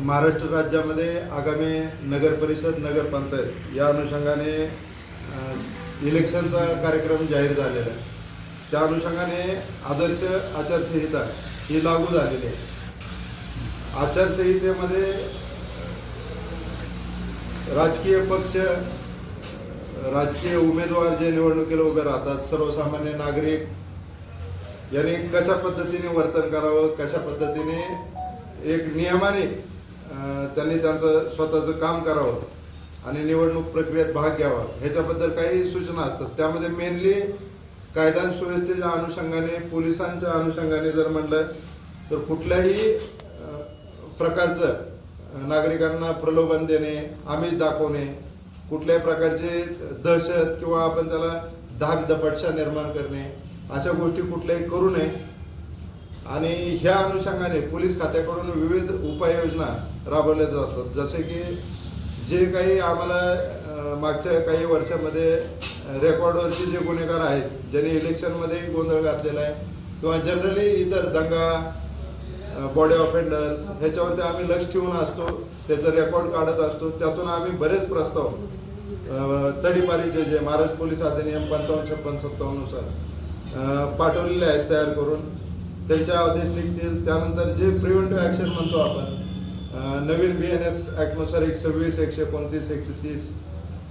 महाराष्ट्र राज्यामध्ये आगामी नगर परिषद नगरपंचायत या अनुषंगाने इलेक्शनचा कार्यक्रम जाहीर झालेला आहे. त्या अनुषंगाने आदर्श आचारसंहिता ही लागू झालेली आहे. आचारसंहितेमध्ये राजकीय पक्ष राजकीय उमेदवार जे निवडणुकीला उभे राहतात सर्वसामान्य नागरिक यांनी कशा पद्धतीने वर्तन करावं कशा पद्धतीने एक नियमाने त्यांनी त्यांचं स्वतःचं काम करावं आणि निवडणूक प्रक्रियेत भाग घ्यावा. ह्याच्याबद्दल काही सूचना असतात. त्यामध्ये मेनली कायदा सुव्यवस्थेच्या अनुषंगाने पोलिसांच्या अनुषंगाने जर म्हणलं तर कुठल्याही प्रकारचं नागरिकांना प्रलोभन देणे आमिष दाखवणे कुठल्याही प्रकारचे दहशत किंवा आपण त्याला धाक दपटशा निर्माण करणे अशा गोष्टी कुठल्याही करू नये. आणि ह्या अनुषंगाने पोलीस खात्याकडून विविध उपाययोजना राबवल्या जातात. जसे की जे काही आम्हाला मागच्या काही वर्षामध्ये रेकॉर्डवरचे जे गुन्हेगार आहेत ज्यांनी इलेक्शनमध्ये गोंधळ घातलेला आहे किंवा जनरली इतर दंगा बॉडी ऑफेंडर्स ह्याच्यावरती आम्ही लक्ष ठेवून असतो त्याचं रेकॉर्ड काढत असतो. त्यातून आम्ही बरेच प्रस्ताव तडीमारीचे तडीपारीचे जे महाराष्ट्र पोलीस अधिनियम पंचावन्न छप्पन सत्तावन्नुसार पाठवलेले आहेत तयार करून. त्यांच्या आदेश निघतील. त्यानंतर जे प्रिव्हेंटिव्ह ॲक्शन म्हणतो आपण नवीन बी एन एस ॲक्टनुसार एकशे सव्वीस एकशे एकोणतीस एकशे तीस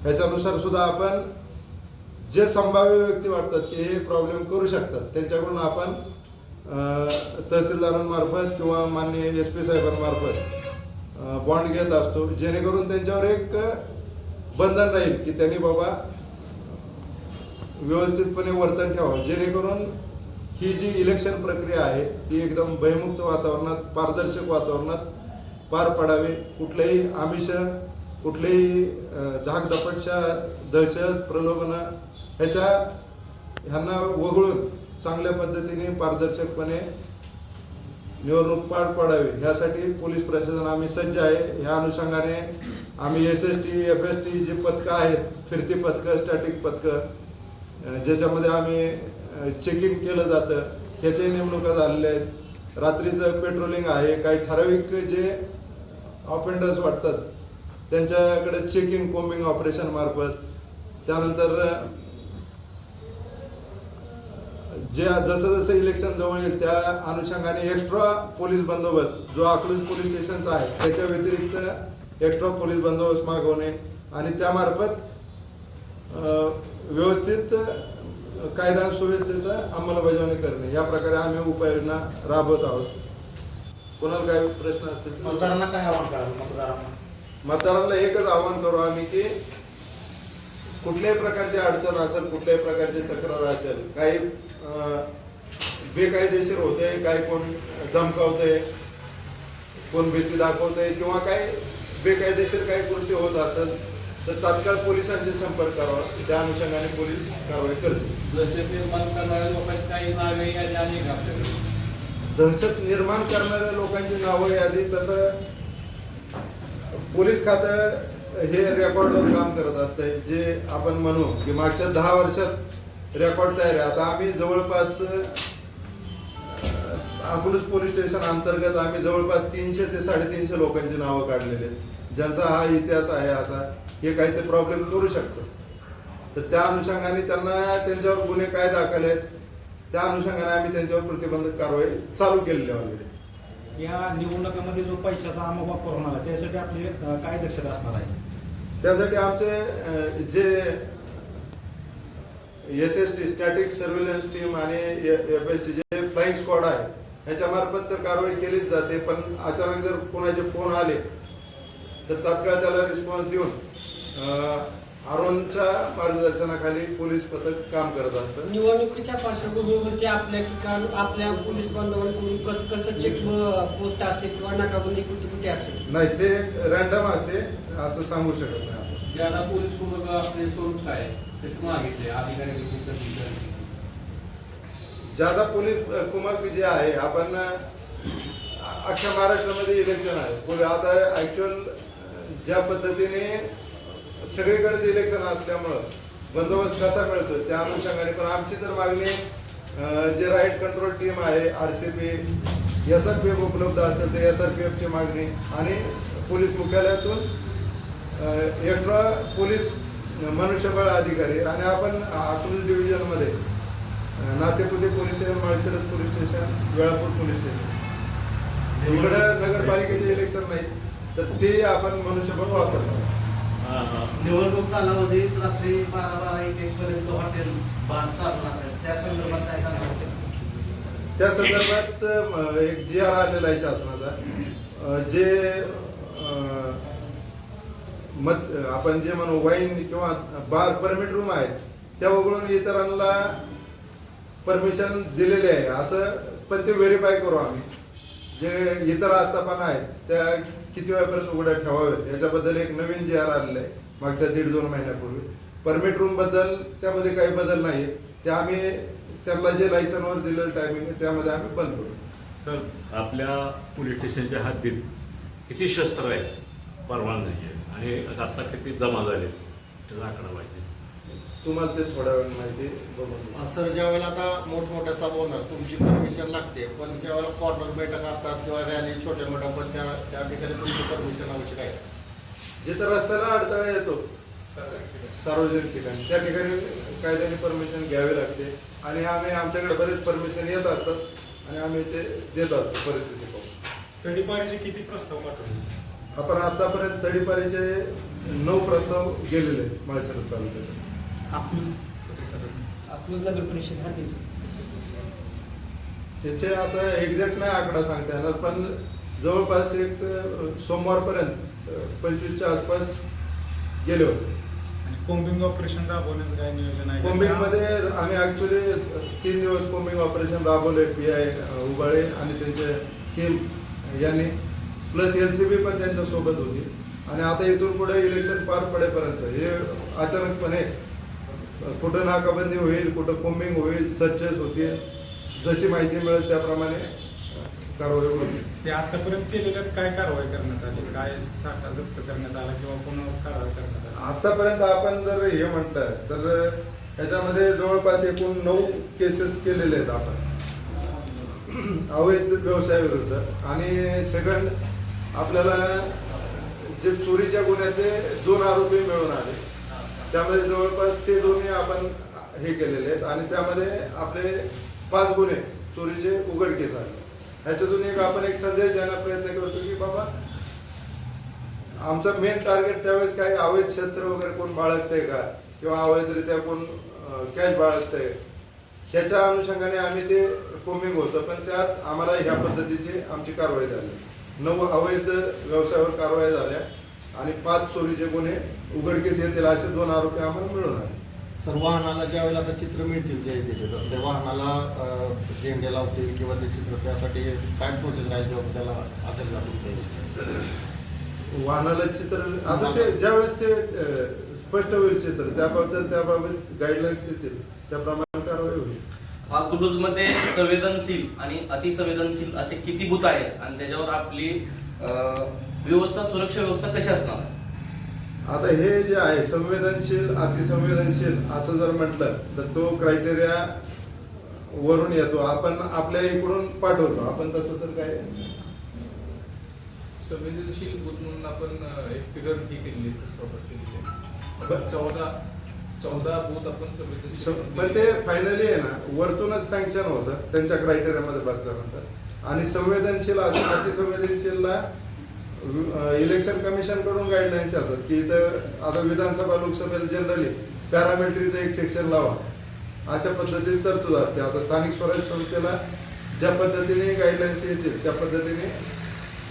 ह्याच्यानुसार सुद्धा आपण जे संभाव्य व्यक्ती वाटतात की हे प्रॉब्लेम करू शकतात त्यांच्याकडून आपण तहसीलदारांमार्फत किंवा माननीय एस पी साहेबांमार्फत बॉन्ड घेत असतो. जेणेकरून त्यांच्यावर एक बंधन राहील की त्यांनी बाबा व्यवस्थितपणे वर्तन ठेवावं. जेणेकरून ही जी इलेक्शन प्रक्रिया आहे ती एकदम भयमुक्त वातावरणात पारदर्शक वातावरणात पार पडावी. कुठलेही आमिष कुठलेही झाकधपटशा दहशत प्रलोभनं ह्याच्या ह्यांना वगळून चांगल्या पद्धतीने पारदर्शकपणे निवडणूक पार पडावी. ह्यासाठी पोलीस प्रशासन आम्ही सज्ज आहे. ह्या अनुषंगाने आम्ही S S T F S T जी पथकं आहेत फिरती पथकं स्टॅटिक पथकं ज्याच्यामध्ये आम्ही चेकिंग केलं जातं. ह्याच्याही नेमणुका झालेल्या आहेत. रात्रीचं पेट्रोलिंग आहे. काही ठराविक जे ऑफेंडर्स वाटतात त्यांच्याकडे चेकिंग कोम्बिंग ऑपरेशन मार्फत. त्यानंतर जे जसं जसं इलेक्शन जवळ येईल त्या अनुषंगाने एक्स्ट्रा पोलीस बंदोबस्त जो अकलूज पोलीस स्टेशनचा आहे त्याच्या व्यतिरिक्त एक्स्ट्रा पोलीस बंदोबस्त मागवणे. आणि त्यामार्फत व्यवस्थित कायदा सुव्यवस्थेचा अंमलबजावणी करणे. या प्रकारे आम्ही उपाययोजना राबवत आहोत. कोणाला काय प्रश्न असतील? मतदारांना काय आव्हान कराल? मतदारांना? मतदारांना एकच आवाहन करू आम्ही की कुठल्याही प्रकारची अडचण असेल कुठल्याही प्रकारची तक्रार असेल काही बेकायदेशीर होते काही कोण धमकावते कोण भीती दाखवते किंवा काही बेकायदेशीर काही कृत्य होत असेल तर तात्काळ पोलिसांशी संपर्क करावा. त्या अनुषंगाने पोलीस कारवाई करतील. जसे ते बंद करणाऱ्या लोकांची काही नावे यादी आपल्याकडे? दहशत निर्माण करणाऱ्या लोकांची नावं यादी तसं पोलीस खातं हे रेकॉर्डवर काम करत असतंय. जे आपण म्हणू की मागच्या दहा वर्षात रेकॉर्ड तयार आहे. आता आम्ही जवळपास अकलूज पोलीस स्टेशन अंतर्गत आम्ही जवळपास तीनशे ते साडेतीनशे लोकांची नावं काढलेली आहेत. ज्यांचा हा इतिहास आहे असा हे काही ते प्रॉब्लेम करू शकतात तर त्या अनुषंगाने त्यांना त्यांच्यावर गुन्हे काय दाखल आहेत. त्या अनुषंगाने आम्ही त्यांच्यावर प्रतिबंधक कारवाई चालू केलेली आहे ऑलरेडी या निवडणुकामध्ये जो पैशाचा वापर होणार आहे त्यासाठी आपली काय दक्षता असणार आहे? त्यासाठी आमचे जे S S T static surveillance team आणि एफ एस टी जे फ्लाईंग स्क्वॉड आहे ह्याच्या मार्फत तर कारवाई केलीच जाते पण अचानक जर कोणाचे फोन आले तर तात्काळ त्याला रिस्पॉन्स देऊन अं, अरुणच्या मार्गदर्शनाखाली पोलीस पथक काम करत असतं. निवडणुकीच्या पार्श्वभूमीवरती आपल्या ठिकाण आपल्या पोलीस बांधवांकडून कसं कसं चेक पोस्ट असेल किंवा नाकाबंदी कुठे कुठे असेल? नाही ते रॅन्डम असते असं सांगू शकत नाही आपण. ज्यादा पोलीस कुटुंब आपले स्वरूप काय मागितले अधिकारी ज्यादा पोलीस कुमक जे आहे आपण अख्ख्या महाराष्ट्रामध्ये इलेक्शन आहे. पोली- आता ऍक्च्युअल ज्या पद्धतीने सगळीकडेच इलेक्शन असल्यामुळं बंदोबस्त कसा मिळतो त्या अनुषंगाने पण आमची तर मागणी जे राईट कंट्रोल टीम आहे R C P S R P F उपलब्ध असेल तर एस आर पी एफची मागणी आणि पोलीस मुख्यालयातून एक्स्ट्रा पोलीस मनुष्यबळ अधिकारी आणि आपण Akluj डिव्हिजनमध्ये Natepute police station Malshiras police station Velapur police station इकडं नगरपालिकेचे इलेक्शन नाही तर ते आपण मनुष्यबळ वापरतो. निवडणूक कालावधीत रात्री बारा बारा एक एक पर्यंत हॉटेल बार चालू राहतात. त्या संदर्भात काय करणार? त्या संदर्भात एक जी आर आलेला आहे शासनाचा. जे मत आपण जे म्हणू वाईन किंवा बार परमिट रूम आहेत त्या वगळून इतरांना परमिशन दिलेले आहे. असं पण ते व्हेरीफाय करू आम्ही. जे इतर आस्थापना आहेत त्या किती वेळापर्यंत उघड्या ठेवाव्यात? याच्याबद्दल एक नवीन जे आर आलेलं आहे मागच्या दीड दोन महिन्यापूर्वी. परमिट रूमबद्दल त्यामध्ये काही बदल नाही ते आम्ही त्यांना जे लायसनवर दिलेलं टायमिंग आहे त्यामध्ये आम्ही बंद करू. सर आपल्या पोलीस स्टेशनच्या हद्दीत किती शस्त्र आहेत? परवानगी आहे आणि आता किती जमा झाले त्याचा आकडा पाहिजे. तुम्हाला ते थोड्या वेळ माहिती बघून. सर ज्या वेळेला आता मोठमोठ्या सभा होणार तुमची परमिशन लागते पण ज्या वेळेला कॉर्नर बैठक असतात किंवा रॅली छोट्या मोठ्या पण त्या त्या ठिकाणी तुमची परमिशन आवश्यक आहे. जिथं रस्त्याला अडथळा येतो सार्वजनिक ठिकाणी त्या ठिकाणी कायद्याने परमिशन घ्यावी लागते. आणि आम्ही आमच्याकडे बरेच परमिशन येत असतात आणि आम्ही ते देत असतो परिस्थिती पाहून. तडीपारीचे किती प्रस्ताव पाठवले आपण आतापर्यंत तडीपारीचे नऊ प्रस्ताव गेलेले आहेत माळशिरस तालुक्यात. अकलूज परिसरात अकलूज नगर परिषद हाती त्याचे आता एक्झॅक्ट नाही आकडा सांगता येणार पण जवळपास एक सोमवारपर्यंत पंचवीसच्या आसपास गेले होते. आणि कोम्बिंग ऑपरेशन राबवण्याचं काय नियोजन आहे? कोम्बिंगमध्ये आम्ही ऍक्च्युली तीन दिवस कोम्बिंग ऑपरेशन राबवले पी आय उबाळे आणि त्यांचे टीम यांनी. प्लस एल सी बी पण त्यांच्यासोबत होती. आणि आता इथून पुढे इलेक्शन पार पडेपर्यंत हे अचानकपणे कुठं नाकाबंदी होईल कुठं कोम्बिंग होईल सर्चेस होतील जशी माहिती मिळेल त्याप्रमाणे कारवाई होईल. ते आतापर्यंत केलेल्यात काय कारवाई करण्यात आली? काय साठा जप्त करण्यात आला किंवा कोणावर कारवाई करण्यात आली? आतापर्यंत आपण जर हे म्हटलं तर ह्याच्यामध्ये जवळपास एकूण नऊ केसेस केलेले आहेत आपण. अवैध व्यवसायाविरुद्ध आणि सेकंड आपल्याला जे चोरीच्या गुन्ह्याचे दोन आरोपी मिळून आले. त्यामध्ये जवळपास ते दोन्ही आपण हे केलेले आहेत. आणि त्यामध्ये आपले पाच गुन्हे चोरीचे उघडकीस आले ह्याच्यातून एक आपण एक संदेश द्यायला प्रयत्न करतो की बाबा आमचा मेन टार्गेट त्यावेळेस काही अवैध शस्त्र वगैरे कोण बाळगतंय का? किंवा अवैधरित्या कोण कॅश बाळगतंय? ह्याच्या अनुषंगाने आम्ही ते कोमिंग होतं पण त्यात आम्हाला ह्या पद्धतीची आमची कारवाई झाली. नऊ अवैध व्यवसायावर कारवाई झाल्या. आणि पाच चोरीचे गुन्हे उघडकीस येतील असे दोन आरोपी आम्हाला मिळून आले. सर वाहनाला ज्या वेळेला आता चित्र मिळतील जे त्याचे तर त्या वाहनाला झेंडे लावतील किंवा ते चित्र त्यासाठी काय प्रोसेस राहील तेव्हा त्याला असेल का तुमचं? वाहनाला चित्र आता ते ज्यावेळेस ते स्पष्ट होईल चित्र त्याबद्दल त्याबाबत गाईडलाईन्स येतील त्याप्रमाणे कारवाई होईल. अकलूजमध्ये संवेदनशील आणि अतिसंवेदनशील असे किती बूथ आहेत? आणि त्याच्यावर आपली व्यवस्था सुरक्षा व्यवस्था कशी असणार? आहे? आता हे जे आहे संवेदनशील अतिसंवेदनशील असं जर म्हटलं तर तो क्रायटेरिया वरून येतो. आपण आपल्या इकडून पाठवतो. आपण तसं तर काय? संवेदनशील बूथ म्हणून आपण एक फिगर ही केलेली आहे. आपण चौदा चौदा बूथ आपण संवेदनशील पण ते फायनली आहे ना वरतूनच सँक्शन होतं त्यांच्या क्रायटेरियामध्ये बसल्यानंतर. आणि संवेदनशील असं अतिसंवेदनशीलला इलेक्शन कमिशनकडून गाईडलाईन्स येतात की इथं आता विधानसभा लोकसभेला जनरली पॅरामिलिटरीचं एक सेक्शन लावा. अशा पद्धतीने तरतूद असते. आता स्थानिक स्वराज्य संस्थेला ज्या पद्धतीने गाईडलाईन्स येतील त्या पद्धतीने.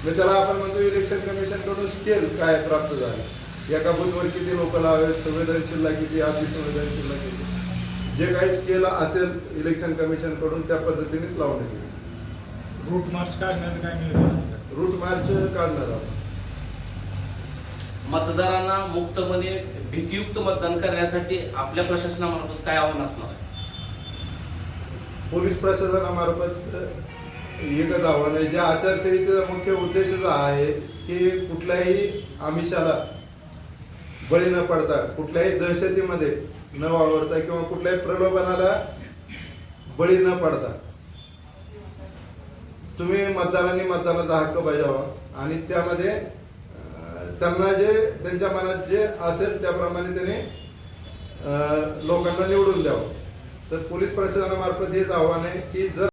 मग त्याला आपण म्हणतो इलेक्शन कमिशनकडून स्केल काय प्राप्त झालं? एका बुथवर किती लोक लावावेत संवेदनशीलला किती? अतिसंवेदनशीलला किती? जे काही स्केल असेल इलेक्शन कमिशनकडून त्या पद्धतीनेच लावण्यात येईल रूट मार्च काढण्याचं काय मिळतं रूट मार्च काढणार आहोत. मतदारांना मुक्तपणे भीतीयुक्त मतदान करण्यासाठी आपल्या प्रशासनामार्फत काय आव्हान असणार आहे? पोलीस प्रशासनामार्फत एकच आव्हान आहे. ज्या आचारसंहितेचा मुख्य उद्देशच हा आहे की कुठल्याही आमिषाला बळी न पडता कुठल्याही दहशतीमध्ये न वावरता किंवा कुठल्याही प्रलोभनाला बळी न पडता तुम्ही मतदारांनी मतदानाचा हक्क बजावा आणि त्यामध्ये त्यांना जे त्यांच्या मनात जे असेल त्याप्रमाणे त्यांनी अं, लोकांना निवडून द्यावं. तर पोलीस प्रशासनामार्फत हेच आव्हान आहे की जर